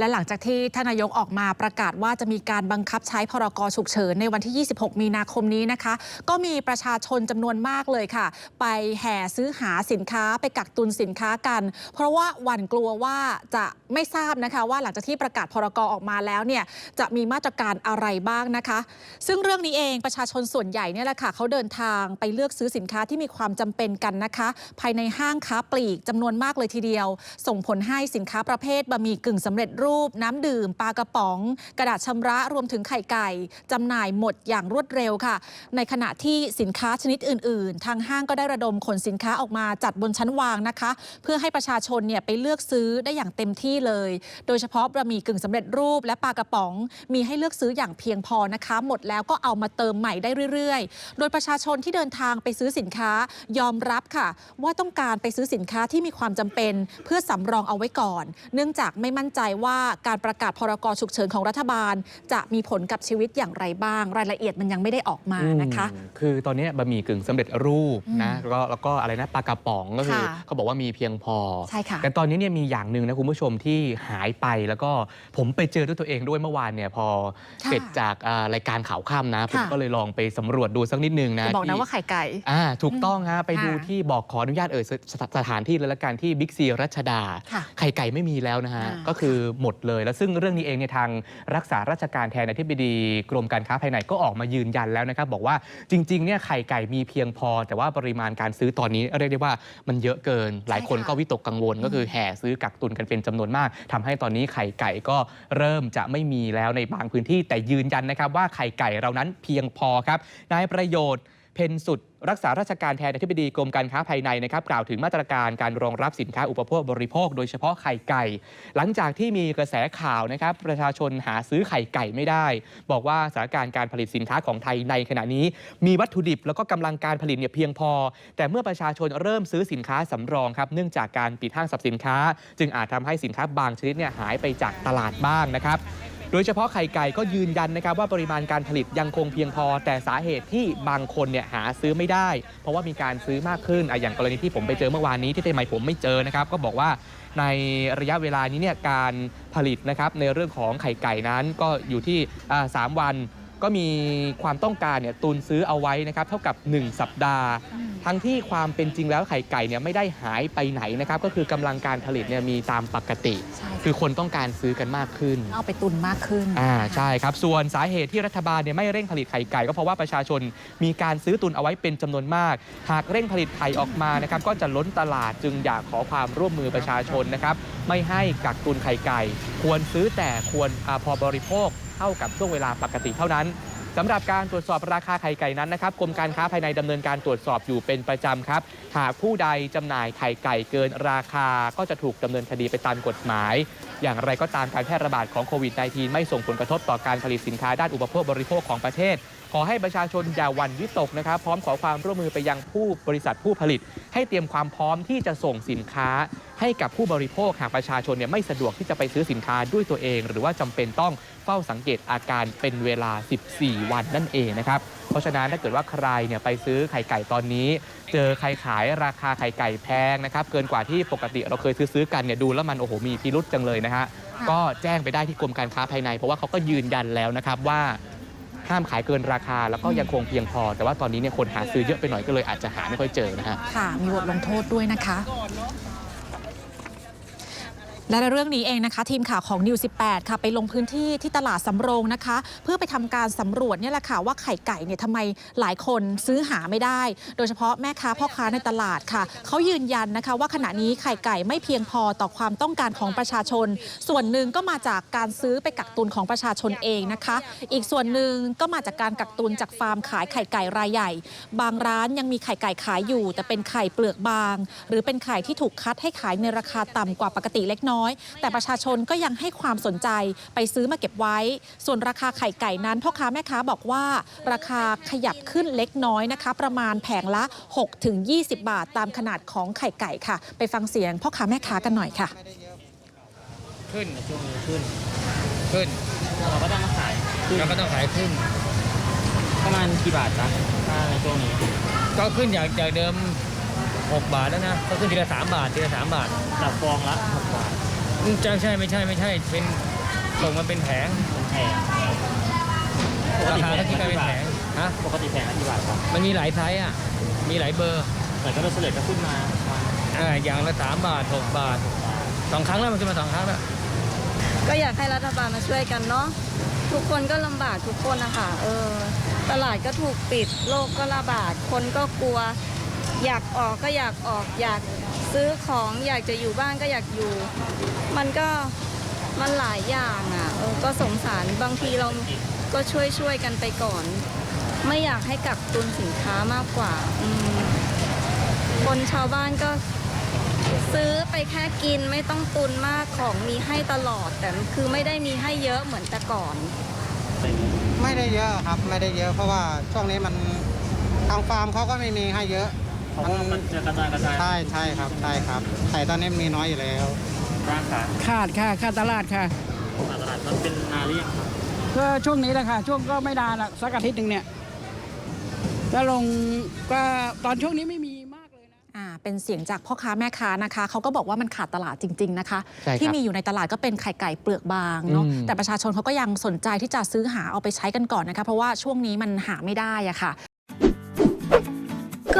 และหลังจากที่ท่านนายกออกมาประกาศว่าจะมีการบังคับใช้พรกฉุกเฉินในวันที่ 26 มีนาคมนี้นะคะ ก็มีประชาชนจำนวนมากเลยค่ะ ไปแห่ซื้อหาสินค้าไปกักตุนสินค้ากัน เพราะว่าหวั่นกลัวว่าจะไม่ทราบนะคะ ว่าหลังจากที่ประกาศพรกออกมาแล้วเนี่ยจะมีมาตรการอะไรบ้างนะคะ ซึ่งเรื่องนี้เองประชาชนส่วนใหญ่เนี่ยแหละค่ะเขาเดินทางไปเลือกซื้อสินค้าที่มีความจำเป็นกันนะคะ ภายในห้างค้าปลีกจำนวนมากเลยทีเดียว ส่งผลให้สินค้าประเภทบะหมี่กึ่งสำเร็จรูปูป น้ำดื่ม ปลากระป๋อง กระดาษชำระรวมถึงไข่ไก่จำหน่ายหมดอย่างรวดเร็วค่ะ ในขณะที่สินค้าชนิดอื่น ๆ ทางห้างก็ได้ระดมขนสินค้าออกมาจัดบนชั้นวางนะคะ เพื่อให้ประชาชนเนี่ยไปเลือกซื้อได้อย่างเต็มที่เลย โดยเฉพาะบะหมี่กึ่งสำเร็จรูปและปลากระป๋อง มีให้เลือกซื้ออย่างเพียงพอนะคะ หมดแล้วก็เอามาเติมใหม่ได้เรื่อย ๆ โดยประชาชนที่เดินทางไปซื้อสินค้ายอมรับค่ะ ว่าต้องการไปซื้อสินค้าที่มีความจำเป็น เพื่อสำรองเอาไว้ก่อน เนื่องจากไม่มั่นใจว่าการประกาศพรกฉุกเฉินของรัฐบาล จะมีผลกับชีวิตอย่างไรบ้าง รายละเอียดมันยังไม่ได้ออกมานะคะอืมคือตอนนี้บะหมี่กึ่งสำเร็จรูปอืมนะแล้วก็แล้วก็อะไรนะปลากระป๋องก็คือค่ะเขาบอกว่ามีเพียงพอใช่ค่ะแต่ตอนนี้เนี่ยมีอย่างหนึ่งนะคุณผู้ชมที่หายไปแล้วก็ผมไปเจอด้วยตัวเองด้วยเมื่อวานเนี่ยพอค่ะเสร็จจากอ่ารายการข่าวค่ำนะผมค่ะก็เลยลองไปสำรวจดูสักนิดนึงนะจะบอกนะที่ว่าไข่ไก่อ่าถูกต้องฮะไปดูค่ะที่บอกขออนุญาตเอ่ยสสสถานที่เลยละกันที่บิ๊กซีรัชดาค่ะไข่ไก่ไม่มีแล้วนะฮะอ่าก็คือหมดเลย แล้วซึ่งเรื่องนี้เองเนี่ยทางรักษาราชการแทนอธิบดีกรมการค้าภายในก็ออกมายืนยันแล้วนะครับ บอกว่าจริงๆเนี่ยไข่ไก่มีเพียงพอ แต่ว่าปริมาณการซื้อตอนนี้เรียกได้ว่ามันเยอะเกิน หลายคนใช่ค่ะก็วิตกกังวล ก็คือแห่ซื้อกักตุนกันเป็นจำนวนมากทำให้ตอนนี้ไข่ไก่ก็เริ่มจะไม่มีแล้วในบางพื้นที่แต่ยืนยันนะครับว่าไข่ไก่เรานั้นเพียงพอครับนายประโยชน์ เพนสุดรักษาราชการแทนอธิบดีกรมการค้าภายในนะครับกล่าวถึงมาตรการการรองรับสินค้าอุปโภคบริโภค โดยเฉพาะไข่ไก่ หลังจากที่มีกระแสข่าวนะครับประชาชนหาซื้อไข่ไก่ไม่ได้ บอกว่าสถานการณ์การผลิตสินค้าของไทยในขณะนี้ มีวัตถุดิบแล้วก็กำลังการผลิตเนี่ยเพียงพอ แต่เมื่อประชาชนเริ่มซื้อสินค้าสำรองครับเนื่องจากการปิดห้างสรรพสินค้า จึงอาจทำให้สินค้าบางชนิดเนี่ยหายไปจากตลาดบ้างนะครับ โดยเฉพาะไข่ไก่ก็ยืนยันนะครับว่าปริมาณการผลิตยังคงเพียงพอ แต่สาเหตุที่บางคนเนี่ยหาซื้อไม่ได้ เพราะว่ามีการซื้อมากขึ้นออย่างกรณีที่ผมไปเจอเมื่อวานนี้ที่ทำไมผมไม่เจอนะครับก็บอกว่าในระยะเวลานี้เนี่ยการผลิตนะครับในเรื่องของไข่ไก่นั้นก็อยู่ที่อ่าสามวันก็มีความต้องการเนี่ยตุนซื้อเอาไว้นะครับเท่ากับ 1 สัปดาห์ ทั้งที่ความเป็นจริงแล้วไข่ไก่เนี่ยไม่ได้หายไปไหนนะครับ ก็คือกำลังการผลิตเนี่ยมีตามปกติใช่คือคนต้องการซื้อกันมากขึ้น เอาไปตุนมากขึ้นอ่าใช่ครับ ส่วนสาเหตุที่รัฐบาลเนี่ยไม่เร่งผลิตไข่ไก่ก็เพราะว่าประชาชนมีการซื้อตุนเอาไว้เป็นจำนวนมาก หากเร่งผลิตไข่ออกมานะครับก็จะล้นตลาดจึงอยากขอความร่วมมือประชาชนนะครับไม่ให้กักตุนไข่ไก่ ควรซื้อแต่ควรอาพอบริโภคเท่ากับช่วงเวลาปกติเท่านั้น สำหรับการตรวจสอบราคาไข่ไก่นั้นนะครับกรมการค้าภายในดำเนินการตรวจสอบอยู่เป็นประจำครับ หากผู้ใดจำหน่ายไข่ไก่เกินราคาก็จะถูกดำเนินคดีไปตามกฎหมาย อย่างไรก็ตามการแพร่ระบาดของโควิด -19 ไม่ส่งผลกระทบต่อการผลิตสินค้าด้านอุปโภคบริโภคของประเทศ ขอให้ประชาชนอย่าหวั่นวิตกนะครับ พร้อมขอความร่วมมือไปยังผู้บริษัทผู้ผลิต ให้เตรียมความพร้อมที่จะส่งสินค้า ให้กับผู้บริโภคหากประชาชนเนี่ยไม่สะดวกที่จะไปซื้อสินค้าด้วยตัวเอง หรือว่าจำเป็นต้องเฝ้าสังเกตอาการเป็นเวลา 14 วันนั่นเองนะครับเพราะฉะนั้นถ้าเกิดว่าใครเนี่ยไปซื้อไข่ไก่ตอนนี้ เจอใครขายราคาไข่ไก่แพงนะครับเกินกว่าที่ปกติเราเคยซื้อซื้อกันเนี่ยดูแล้วมันโอ้โหมีพิรุษจังเลยนะฮะก็แจ้งไปได้ที่กรมการค้าภายใน เพราะว่าเขาก็ยืนยันแล้วนะครับว่าห้ามขายเกินราคาแล้วก็ยังคงเพียงพอ แต่ว่าตอนนี้เนี่ยคนหาซื้อเยอะไปหน่อยก็เลยอาจจะหาไม่ค่อยเจอนะฮะค่ะ มีบทลงโทษด้วยนะคะ และในเรื่องนี้เองนะคะทีมข่าวของนิว 18 ค่ะไปลงพื้นที่ที่ตลาดสำโรงนะคะ เพื่อไปทำการสำรวจเนี่ยแหละค่ะว่าไข่ไก่เนี่ยทำไมหลายคนซื้อหาไม่ได้ โดยเฉพาะแม่ค้าพ่อค้าในตลาดค่ะเขายืนยันนะคะ ว่าขณะนี้ไข่ไก่ไม่เพียงพอต่อความต้องการของประชาชน ส่วนหนึ่งก็มาจากการซื้อไปกักตุนของประชาชนเองนะคะ อีกส่วนหนึ่งก็มาจากการกักตุนจากฟาร์มขายไข่ไก่รายใหญ่ บางร้านยังมีไข่ไก่ขายอยู่ แต่เป็นไข่เปลือกบาง หรือเป็นไข่ที่ถูกคัดให้ขายในราคาต่ำกว่าปกติเล็กน้อยแต่ประชาชนก็ยังให้ความสนใจไปซื้อมาเก็บไว้ ส่วนราคาไข่ไก่นั้นพ่อค้าแม่ค้าบอกว่า ราคาขยับขึ้นเล็กน้อยนะคะ ประมาณแผงละ 6-20 บาท ตามขนาดของไข่ไก่ค่ะ ไปฟังเสียงพ่อค้าแม่ค้ากันหน่อยค่ะ ขึ้นช่วงนี้ขึ้น ขึ้นเราก็ต้องมาขายคือเราก็ต้องขายขึ้น ประมาณกี่บาทจ๊ะถ้าในช่วงนี้ ก็ขึ้นจากจากเดิม 6 บาทแล้วนะ ก็ขึ้นทีละ3บาททีละ3บาทหลับฟองละหกบาท จะใช่ไม่ใช่ไม่ใช่ เป็นส่งมาเป็นแผงเป็นแผงปกราติคาแผก็งคิดละกันกี่เป็นบาแผทงฮะปกติแผงละกี่บาทครับมันมีหลายไซส์อะมีหลายเบอร์แต่ก็โดยเฉลี่ยก็ขึ้นมาประมาณอ่าอย่างละสามบาทหกบาทสองครั้งแล้วมันขึ้นมาสองครั้งแล้วก็อยากให้รัฐบาลมาช่วยกันเนาะทุกคนก็ลำบากทุกคนนะคะเออ ตลาดก็ถูกปิดโรคก็ระบาด คนก็กลัว อยากออกก็อยากออก อยากซื้อของอยากจะอยู่บ้านก็อยากอยู่ มันก็มันหลายอย่างอะ่ะเออก็สงสารบางทีเราก็ช่วยช่วยกันไปก่อน ไม่อยากให้กักตุนสินค้ามากกว่าอืมคนชาวบ้านก็ซื้อไปแค่กินไม่ต้องตุนมากของมีให้ตลอด แต่คือไม่ได้มีให้เยอะเหมือนแต่ก่อน ไม่ได้เยอะครับไม่ได้เยอะ เพราะว่าช่วงนี้มันทางฟาร์มเขาก็ไม่มีให้เยอะเพราะว่ามันจะกระจายกระจาย ใช่ใช่ครับใช่ครับไข่ตอนนี้มีน้อยอยู่แล้ว ร้านค้าขาดค่ะขาดตลาดค่ะตลาดมันเป็นนาเรียงครับก็ช่วงนี้แหละค่ะ ช่วงก็ไม่นานละสักอาทิตย์หนึ่งเนี่ยก็ลงก็ตอนช่วงนี้ไม่มีมากเลยนะอ่าเป็นเสียงจากพ่อค้าแม่ค้านะคะเขาก็บอกว่ามันขาดตลาดจริง ๆนะคะ ใช่ครับที่มีอยู่ในตลาดก็เป็นไข่ไก่เปลือกบางเนาะอืม แต่ประชาชนเขาก็ยังสนใจที่จะซื้อหาเอาไปใช้กันก่อนนะคะ เพราะว่าช่วงนี้มันหาไม่ได้อะค่ะก